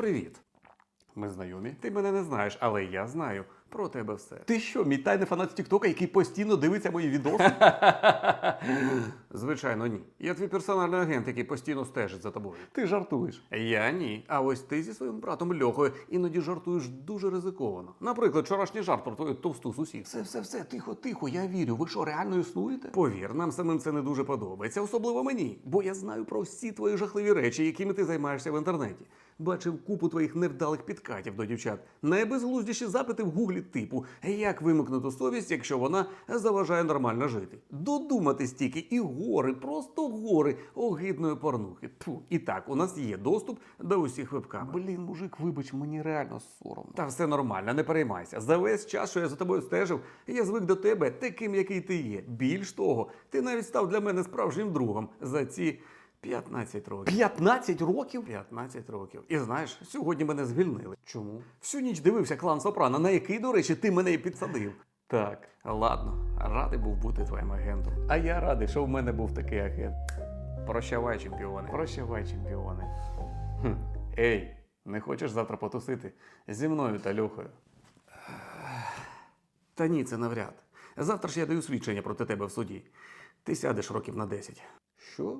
Привіт. Ми знайомі. Ти мене не знаєш, але я знаю про тебе все. Ти що, мій тайний фанат з Тіктока, який постійно дивиться мої відоси? Звичайно, ні. Я твій персональний агент, який постійно стежить за тобою. Ти жартуєш. Я ні. А ось ти зі своїм братом Льохою іноді жартуєш дуже ризиковано. Наприклад, вчорашній жарт про твою товсту сусідку. Все, все, все, тихо, тихо, я вірю. Ви що, реально існуєте? Повір, нам самим це не дуже подобається, особливо мені, бо я знаю про всі твої жахливі речі, якими ти займаєшся в інтернеті. Бачив купу твоїх невдалих підкатів до дівчат. Найбезглуздіші запити в гуглі типу як вимикнути совість, якщо вона заважає нормально жити. Додуматись тільки і гори, просто гори огидної порнухи. Тьфу. І так, у нас є доступ до усіх вебкамер. Блін, мужик, вибач, мені реально соромно. Та все нормально, не переймайся. За весь час, що я за тобою стежив, я звик до тебе таким, який ти є. Більш того, ти навіть став для мене справжнім другом за ці 15 років. 15 років? 15 років. І знаєш, сьогодні мене звільнили. Чому? Всю ніч дивився клан Сопрано, на який, до речі, ти мене і підсадив. Так. Ладно, радий був бути твоїм агентом. А я радий, що в мене був такий агент. Прощавай, чемпіони. Прощавай, чемпіони. Хм. Ей, не хочеш завтра потусити зі мною та Люхою? Та ні, це навряд. Завтра ж я даю свідчення проти тебе в суді. Ти сядеш років на 10. Що?